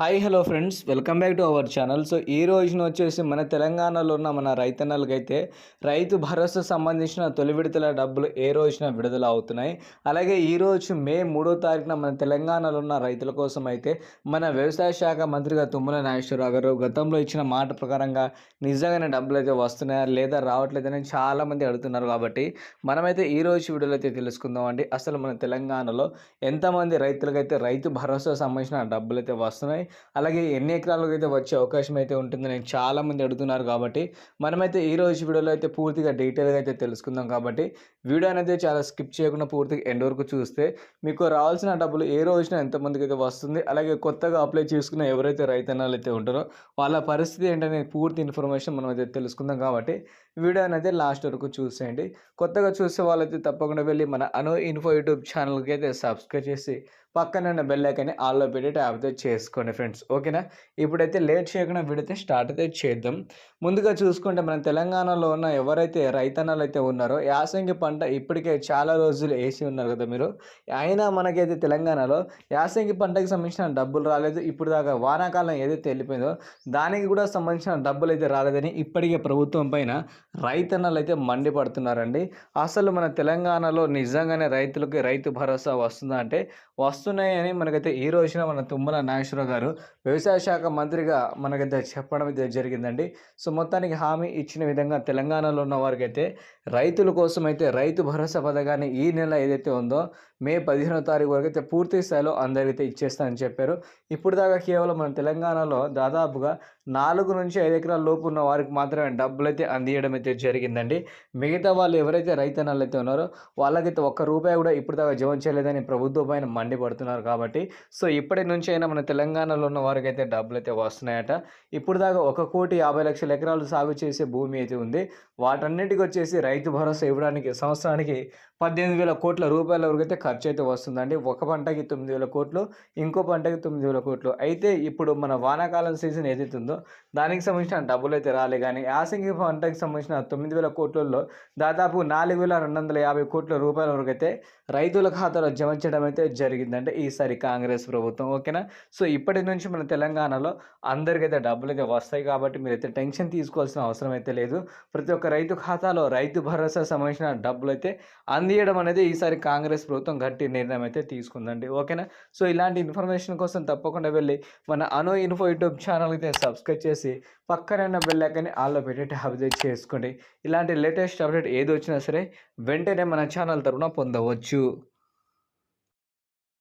Hi hello friends. Welcome back to our channel. So ఈ రోజున వచ్చేసి మన తెలంగాణలో ఉన్న మన రైతన్నలకైతే రైతు భరోసా సంబంధించిన తొలి విడతల డబ్బులు ఏ రోజున విడుదల అవుతున్నాయి? అలాగే ఈ రోజు మే మూడో తారీఖున మన తెలంగాణలో ఉన్న రైతుల కోసం అయితే మన వ్యవసాయ శాఖ మంత్రిగా తుమ్మల నాగేశ్వరరావు గారు గతంలో ఇచ్చిన మాట ప్రకారంగా నిజంగానే డబ్బులు అయితే వస్తున్నాయా? లేదా రావట్లేదని చాలామంది అడుగుతున్నారు కాబట్టి మనమైతే ఈ రోజు వీడియోలో అయితే తెలుసుకుందాం అండి. అసలు మన తెలంగాణలో ఎంతమంది రైతులకైతే రైతు భరోసా సంబంధించిన డబ్బులు అయితే వస్తున్నాయి? అలాగే ఎన్ని ఎకరాలకు అయితే వచ్చే అవకాశం అయితే ఉంటుందని చాలామంది అడుగుతున్నారు కాబట్టి మనమైతే ఈ రోజు వీడియోలో అయితే పూర్తిగా డీటెయిల్గా అయితే తెలుసుకుందాం కాబట్టి వీడియో అనేది చాలా స్కిప్ చేయకుండా పూర్తిగా ఎండ్ వరకు చూస్తే మీకు రావాల్సిన డబ్బులు ఏ రోజున ఎంతమందికి అయితే వస్తుంది అలాగే కొత్తగా అప్లై చేసుకున్న ఎవరైతే రైతన్నాలు అయితే ఉంటారో వాళ్ళ పరిస్థితి ఏంటనే పూర్తి ఇన్ఫర్మేషన్ మనం అయితే తెలుసుకుందాం కాబట్టి వీడియో అనేది లాస్ట్ వరకు చూసేయండి. కొత్తగా చూసే వాళ్ళైతే తప్పకుండా వెళ్ళి మన అను ఇన్ఫో యూట్యూబ్ ఛానల్కి అయితే సబ్స్క్రైబ్ చేసి పక్కన ఉన్న బెల్ ఐకాన్ని ఆల్లో పెట్టి ట్యాప్ అయితే చేసుకోండి ఫ్రెండ్స్ ఓకేనా? ఇప్పుడైతే లేట్ చేయకుండా విడితే స్టార్ట్ అయితే చేద్దాం. ముందుగా చూసుకుంటే మన తెలంగాణలో ఉన్న ఎవరైతే రైతన్నలు అయితే ఉన్నారో యాసంగి పంట ఇప్పటికే చాలా రోజులు వేసి ఉన్నారు కదా మీరు? అయినా మనకైతే తెలంగాణలో యాసంగి పంటకి సంబంధించిన డబ్బులు రాలేదు. ఇప్పుడు దాకా వానాకాలం ఏదైతే వెళ్ళిపోయిందో దానికి కూడా సంబంధించిన డబ్బులు అయితే రాలేదని ఇప్పటికే ప్రభుత్వం పైన రైతన్నలు అయితే మండిపడుతున్నారండి. అసలు మన తెలంగాణలో నిజంగానే రైతులకి రైతు భరోసా వస్తుందా అంటే వస్తున్నాయని మనకైతే ఈ రోజున మన తుమ్మల నాగేశ్వరరావు గారు వ్యవసాయ శాఖ మంత్రిగా మనకైతే చెప్పడం అయితే జరిగిందండి. సో మొత్తానికి హామీ ఇచ్చిన విధంగా తెలంగాణలో ఉన్న వారికైతే రైతుల కోసం అయితే రైతు భరోసా పథకాన్ని ఈ నెల ఏదైతే ఉందో మే పదిహేనో తారీఖు వరకు అయితే పూర్తి స్థాయిలో అందరికైతే ఇచ్చేస్తానని చెప్పారు. ఇప్పుడు దాకా కేవలం మన తెలంగాణలో దాదాపుగా నాలుగు నుంచి ఐదు ఎకరాల లోపు ఉన్న వారికి మాత్రమే డబ్బులు అయితే అందియడం అయితే జరిగిందండి. మిగతా వాళ్ళు ఎవరైతే రైతన్నలు అయితే ఉన్నారో వాళ్ళకైతే ఒక్క రూపాయి కూడా ఇప్పుడు దాకా జమ చేయలేదని ప్రభుత్వం పైన మండిపడుతున్నారు కాబట్టి. సో ఇప్పటి నుంచి అయినా మన తెలంగాణలో ఉన్న వారికి అయితే డబ్బులు అయితే వస్తున్నాయట. ఇప్పుడు దాకా ఒక కోటి యాభై లక్షల ఎకరాలు సాగు చేసే భూమి అయితే ఉంది. వాటన్నిటికీ వచ్చేసి రైతు భరోసా ఇవ్వడానికి సంవత్సరానికి పద్దెనిమిది వేల కోట్ల రూపాయల వరకు అయితే ఖర్చు అయితే వస్తుందండి. ఒక పంటకి తొమ్మిది వేల కోట్లు ఇంకో పంటకి తొమ్మిది వేల కోట్లు. అయితే ఇప్పుడు మన వానాకాలం సీజన్ ఏదైతే ఉందో దానికి సంబంధించిన డబ్బులు అయితే రాలే కానీ యాసంగి పంటకి సంబంధించిన తొమ్మిది వేల కోట్లలో దాదాపు నాలుగు వేల రెండు వందల యాభై కోట్ల రూపాయల వరకు అయితే రైతుల ఖాతాలో జమ చేయడం అయితే జరిగిందంటే ఈసారి కాంగ్రెస్ ప్రభుత్వం. ఓకేనా? సో ఇప్పటి నుంచి మన తెలంగాణలో అందరికైతే డబ్బులు అయితే వస్తాయి కాబట్టి మీరైతే టెన్షన్ తీసుకోవాల్సిన అవసరం అయితే లేదు. ప్రతి ఒక్క రైతు ఖాతాలో రైతు భరోసా సంబంధించిన డబ్బులు అయితే అందియడం అనేది ఈసారి కాంగ్రెస్ ప్రభుత్వం గట్టి నిర్ణయం అయితే తీసుకుందండి. ఓకేనా? సో ఇలాంటి ఇన్ఫర్మేషన్ కోసం తప్పకుండా వెళ్ళి మన అనో ఇన్ఫో యూట్యూబ్ ఛానల్ అయితే సబ్స్క్రైబ్ చేసి పక్కన ఉన్న ఆల్లో పెట్టి అప్డేట్ చేసుకోండి. ఇలాంటి లేటెస్ట్ అప్డేట్ ఏది వచ్చినా సరే వెంటనే మన ఛానల్ తరఫున పొందవచ్చు.